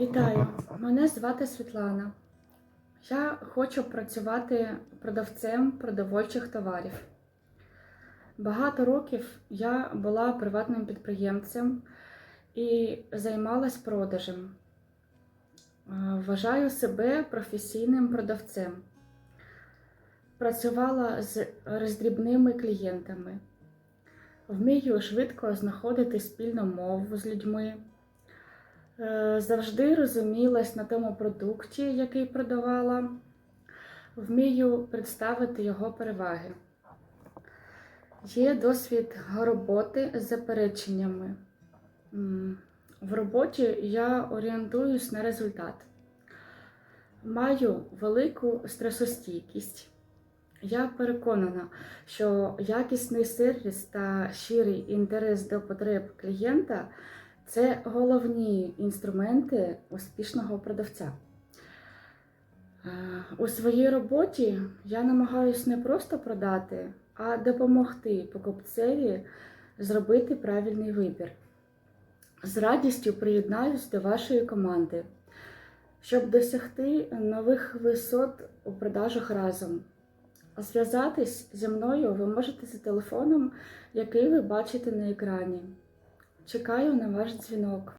Вітаю! Мене звати Світлана. Я хочу працювати продавцем продовольчих товарів. Багато років я була приватним підприємцем і займалась продажем. Е, Вважаю себе професійним продавцем. Працювала з роздрібними клієнтами. Вмію швидко знаходити спільну мову з людьми. Е, Завжди розумілась на тому продукті, який продавала. Вмію представити його переваги. Є досвід роботи з запереченнями. В роботі я орієнтуюсь на результат. Маю велику стресостійкість. Я переконана, що якісний сервіс та щирий інтерес до потреб клієнта це головні інструменти успішного продавця. Е, У своїй роботі я намагаюся не просто продати, а допомогти покупцеві зробити правильний вибір. З радістю приєднаюсь до вашої команди, щоб досягти нових висот у продажах разом. Зв'язатись зі мною ви можете за телефоном, який ви бачите на екрані. Чекаю на ваш дзвінок.